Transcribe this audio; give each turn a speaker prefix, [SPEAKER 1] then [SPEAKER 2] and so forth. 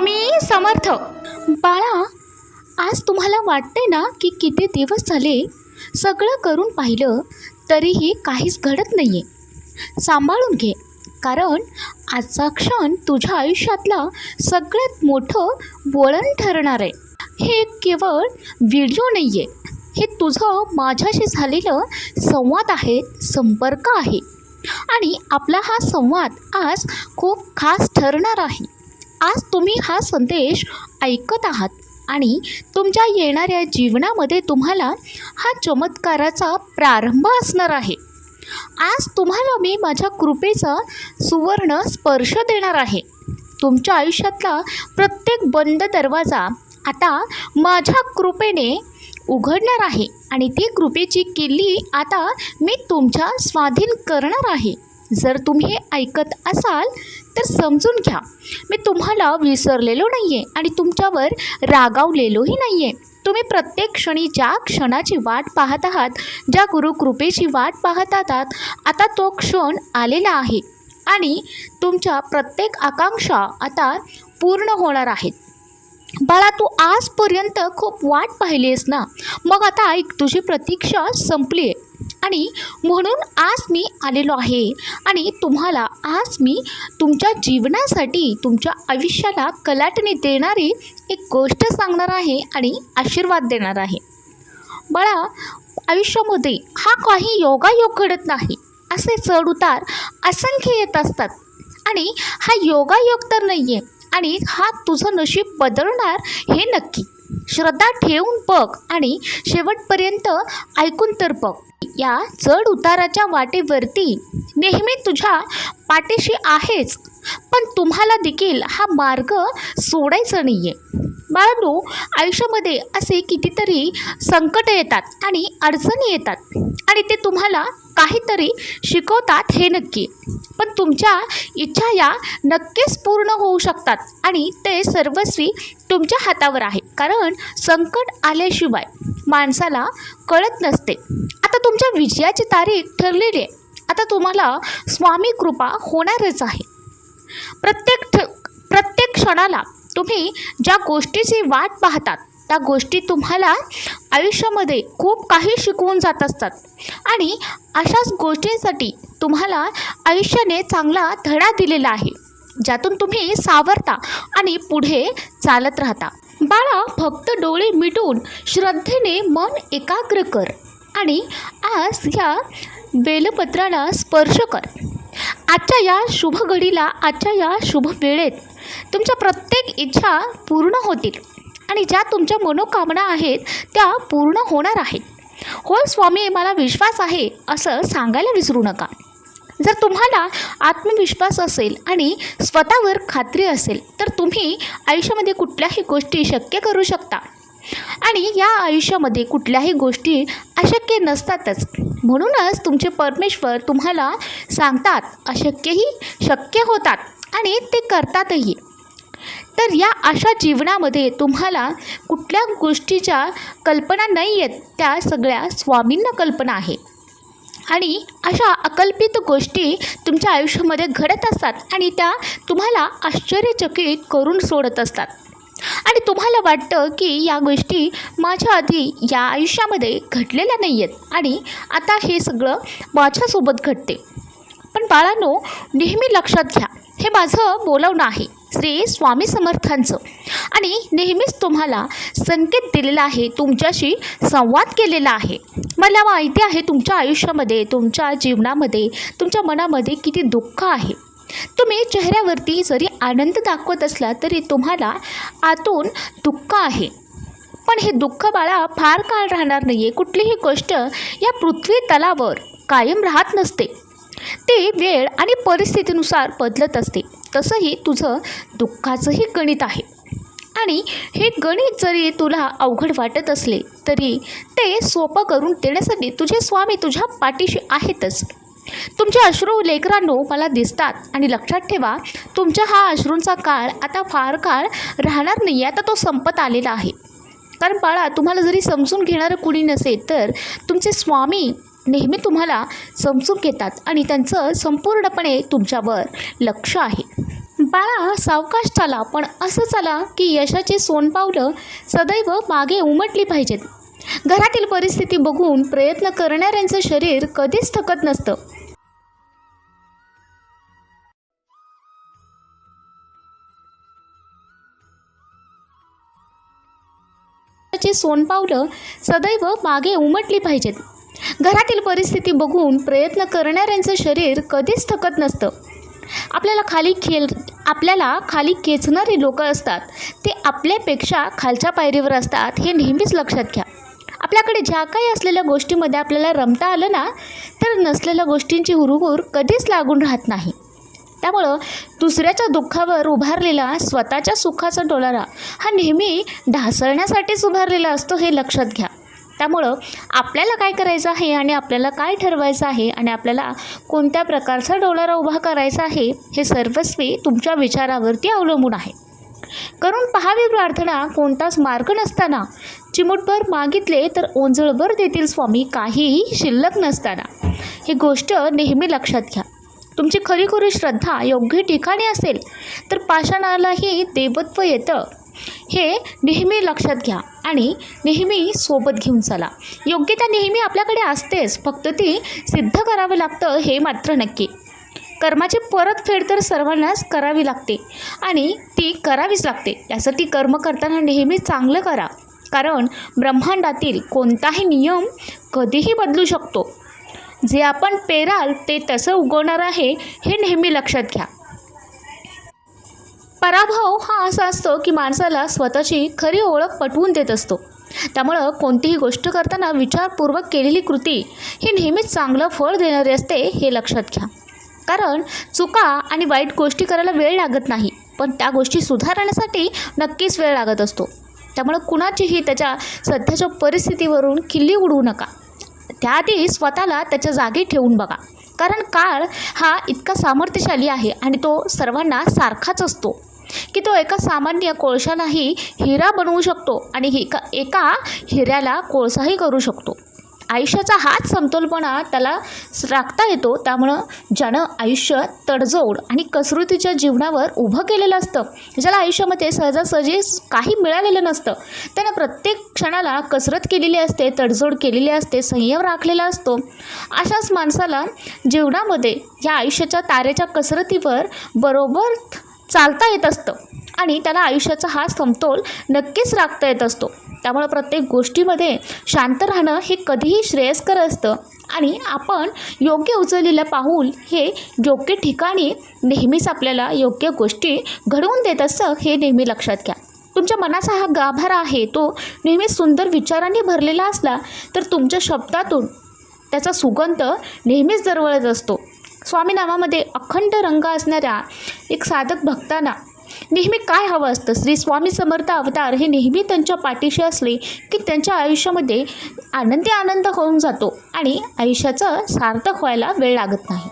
[SPEAKER 1] स्वामी समर्थ. बाळा आज तुम्हाला वाटते ना की किती दिवस झाले सगळं करून पाहिलं तरीही काहीच घडत नाही आहे सांभाळून घे कारण आजचा क्षण तुझ्या आयुष्यातला सगळ्यात मोठं वळण ठरणार आहे. हे केवळ व्हिडिओ नाही आहे हे तुझं माझ्याशी झालेलं संवाद आहे संपर्क आहे. आणि आपला हा संवाद आज खूप खास ठरणार आहे. आज तुम्ही हा संदेश ऐकत आहात आणि तुमच्या येणाऱ्या जीवनामध्ये तुम्हाला हा चमत्काराचा प्रारंभ असणार आहे. आज तुम्हाला मी माझ्या कृपेचा सुवर्ण स्पर्श देणार आहे. तुमच्या आयुष्यातला प्रत्येक बंद दरवाजा आता माझ्या कृपेने उघडणार आहे आणि ती कृपेची किल्ली आता मी तुमच्या स्वाधीन करणार आहे. जर तुम्ही ऐकत असाल तर समजून घ्या. मी तुम्हाला विसरलेलो नाही आहे आणि तुमच्यावर रागावलेलोही नाही आहे तुम्ही प्रत्येक क्षणी ज्या क्षणाची वाट पाहत आहात ज्या गुरुकृपेची वाट पाहत आहात आता तो क्षण आलेला आहे आणि तुमच्या प्रत्येक आकांक्षा आता पूर्ण होणार आहेत. बाळा तू आजपर्यंत खूप वाट पाहिली आहेस ना? मग आता ऐक तुझी प्रतीक्षा संपली आहे आणि म्हणून आज मी आलेलो आहे. आणि तुम्हाला आज मी तुमच्या जीवनासाठी तुमच्या आयुष्याला कलाटणी देणारी एक गोष्ट सांगणार आहे आणि आशीर्वाद देणार आहे. बाळा आयुष्यामध्ये हा काही योगायोग घडत नाही. असे चढ उतार असंख्य येत असतात. आणि हा योगायोग तर नाही आहे आणि हा तुझं नशीब बदलणार हे नक्की. श्रद्धा ठेवून बघ आणि शेवटपर्यंत ऐकून तर बघ. या चढ उताराच्या वाटेवरती नेहमी तुझ्या पाठीशी आहेच. पण तुम्हाला देखील हा मार्ग सोडायचा नाही आहे बाळांनो आयुष्यामध्ये असे कितीतरी संकट येतात आणि अडचणी येतात आणि ते तुम्हाला काहीतरी शिकवतात हे नक्की. पण तुमच्या इच्छा या नक्कीच पूर्ण होऊ शकतात आणि ते सर्वस्वी तुमच्या हातावर आहे. कारण संकट आल्याशिवाय माणसाला कळत नसते. तुमच्या विजयाची तारीख ठरलेली आहे. आता तुम्हाला स्वामी कृपा होणारच आहे. प्रत्येक ठ प्रत्येक क्षणाला तुम्ही ज्या गोष्टीची वाट पाहतात त्या गोष्टी तुम्हाला आयुष्यामध्ये खूप काही शिकवून जात असतात. आणि अशाच गोष्टींसाठी तुम्हाला आयुष्याने चांगला धडा दिलेला आहे. ज्यातून तुम्ही सावरता आणि पुढे चालत राहता. बाळा फक्त डोळे मिटून श्रद्धेने मन एकाग्र कर. आणि आज या बेलपत्राला स्पर्श कर. आजच्या या शुभ घडीला आजच्या या शुभ वेळेत तुमच्या प्रत्येक इच्छा पूर्ण होतील आणि ज्या तुमच्या मनोकामना आहेत त्या पूर्ण होणार आहेत. होय स्वामी मला विश्वास आहे असं सांगायला विसरू नका. जर तुम्हाला आत्मविश्वास असेल आणि स्वतःवर खात्री असेल तर तुम्ही आयुष्यामध्ये कुठल्याही गोष्टी शक्य करू शकता. आणि या आयुष्यामध्ये कुठल्याही गोष्टी अशक्य नसतातच. म्हणूनच तुमचे परमेश्वर तुम्हाला सांगतात अशक्यही शक्य होतात आणि ते करतातही. तर या अशा जीवनामध्ये तुम्हाला कुठल्या गोष्टीच्या कल्पना नाही आहेत त्या सगळ्या स्वामींना कल्पना आहे. आणि अशा अकल्पित गोष्टी तुमच्या आयुष्यामध्ये घडत असतात आणि त्या तुम्हाला आश्चर्यचकित करून सोडत असतात. आणि तुम्हाला वाटतं की या गोष्टी माझ्या आधी या आयुष्यामध्ये घडलेल्या नाही आहेत आणि आता हे सगळं माझ्यासोबत घडते. पण बाळांनो नेहमी लक्षात घ्या हे माझं बोलावणं आहे श्री स्वामी समर्थांचं. आणि नेहमीच तुम्हाला संकेत दिलेला आहे तुमच्याशी संवाद केलेला आहे. मला माहिती आहे तुमच्या आयुष्यामध्ये तुमच्या जीवनामध्ये तुमच्या मनामध्ये किती दुःख आहे. तुम्ही चेहऱ्यावरती जरी आनंद दाखवत असला तरी तुम्हाला आतून दुःख आहे. पण हे दुःख बाळा फार काळ राहणार नाही आहे कुठलीही गोष्ट या पृथ्वी तलावर कायम राहत नसते. ते वेळ आणि परिस्थितीनुसार बदलत असते. तसंही तुझं दुःखाचंही गणित आहे. आणि हे गणित जरी तुला अवघड वाटत असले तरी ते सोपं करून देण्यासाठी तुझे स्वामी तुझ्या पाठीशी आहेतच. तुमचे अश्रू लेकरांनो मला दिसतात आणि लक्षात ठेवा तुमच्या हा अश्रूंचा काळ आता फार काळ राहणार नाही आता तो संपत आलेला आहे. कारण बाळा तुम्हाला जरी समजून घेणारं कुणी नसेल तर तुमचे स्वामी नेहमी तुम्हाला समजून घेतात आणि त्यांचं संपूर्णपणे तुमच्यावर लक्ष आहे. बाळा सावकाश चाला पण असं चाला की यशाचे सोनपावलं सदैव मागे उमटली पाहिजेत. घरातील परिस्थिती बघून प्रयत्न करणाऱ्यांचं शरीर कधीच थकत नसतं. जे सोनपावलं सदैव मागे उमटली पाहिजेत. घरातील परिस्थिती बघून प्रयत्न करणाऱ्यांचं शरीर कधीच थकत नसतं. आपल्याला खाली खेळ आपल्याला खाली खेचणारी लोकं असतात. ते आपल्यापेक्षा खालच्या पायरीवर असतात हे नेहमीच लक्षात घ्या. आपल्याकडे ज्या काही असलेल्या गोष्टीमध्ये आपल्याला रमता आलं ना तर नसलेल्या गोष्टींची हुरहुर कधीच लागून राहत नाही. त्यामुळं दुसऱ्याच्या दुःखावर उभारलेला स्वतःच्या सुखाचा डोलारा हा नेहमी ढासळण्यासाठीच उभारलेला असतो हे लक्षात घ्या. त्यामुळं आपल्याला काय करायचं आहे आणि आपल्याला काय ठरवायचं आहे आणि आपल्याला कोणत्या प्रकारचा डोलारा उभा करायचा आहे हे सर्वस्वी तुमच्या विचारावरती अवलंबून आहे. करून पहावी प्रार्थना कोणताच मार्ग नसताना. चिमुटभर मागितले तर ओंजळभर देतील स्वामी काहीही शिल्लक नसताना. ही गोष्ट नेहमी लक्षात घ्या. तुमची खरीखुरी श्रद्धा योग्य ठिकाणी असेल तर पाषाणालाही देवत्व येतं. हे नेहमी लक्षात घ्या आणि नेहमी सोबत घेऊन चला. योग्यता नेहमी आपल्याकडे असतेच फक्त ती सिद्ध करावं लागतं हे मात्र नक्की. कर्माची परतफेड तर सर्वांनाच करावी लागते आणि ती करावीच लागते. यासाठी कर्म करताना नेहमी चांगलं करा. कारण ब्रह्मांडातील कोणताही नियम कधीही बदलू शकतो. जे आपण पेराल ते तसं उगवणार आहे हे नेहमी लक्षात घ्या. पराभव हा असा असतो की माणसाला स्वतःची खरी ओळख पटवून देत असतो. त्यामुळं कोणतीही गोष्ट करताना विचारपूर्वक केलेली कृती ही नेहमीच चांगलं फळ देणारी असते हे लक्षात घ्या. कारण चुका आणि वाईट गोष्टी करायला वेळ लागत नाही पण त्या गोष्टी सुधारण्यासाठी नक्कीच वेळ लागत असतो. त्यामुळं कुणाचीही त्याच्या सध्याच्या परिस्थितीवरून किल्ली उडवू नका. त्याआधी स्वतःला त्याच्या जागी ठेवून बघा. कारण काळ हा इतका सामर्थ्यशाली आहे आणि तो सर्वांना सारखाच असतो. की तो एका सामान्य कोळशालाही हिरा बनवू शकतो आणि हि एका हिऱ्याला कोळसाही करू शकतो. आयुष्याचा हाच समतोलपणा त्याला राखता येतो. त्यामुळं ज्यानं आयुष्य तडजोड आणि कसरतीच्या जीवनावर उभं केलेलं असतं ज्याला आयुष्यामध्ये सहजासहजी काही मिळालेलं नसतं त्यानं प्रत्येक क्षणाला कसरत केलेली असते तडजोड केलेली असते संयम राखलेला असतो. अशाच माणसाला जीवनामध्ये या आयुष्याच्या तारेच्या कसरतीवर बरोबर चालता येत असतं आणि त्याला आयुष्याचा हा समतोल नक्कीच राखता येत असतो. त्यामुळं प्रत्येक गोष्टीमध्ये शांत राहणं हे कधीही श्रेयस्कर असतं. आणि आपण योग्य उचललेलं पाहून हे योग्य ठिकाणी नेहमीच आपल्याला योग्य गोष्टी घडवून देत असतं हे नेहमी लक्षात घ्या. तुमच्या मनाचा हा गाभारा आहे तो नेहमी सुंदर विचारांनी भरलेला असला तर तुमच्या शब्दातून त्याचा सुगंध नेहमीच दरवळत असतो. स्वामीनामामध्ये अखंड रंग असणाऱ्या एक साधक भक्तांना नेहमी काय हवं असतं? श्री स्वामी समर्थ अवतार हे नेहमी त्यांच्या पाठीशी असले की त्यांच्या आयुष्यामध्ये आनंदी आनंद होऊन जातो आणि आयुष्याचं सार्थक व्हायला वेळ लागत नाही.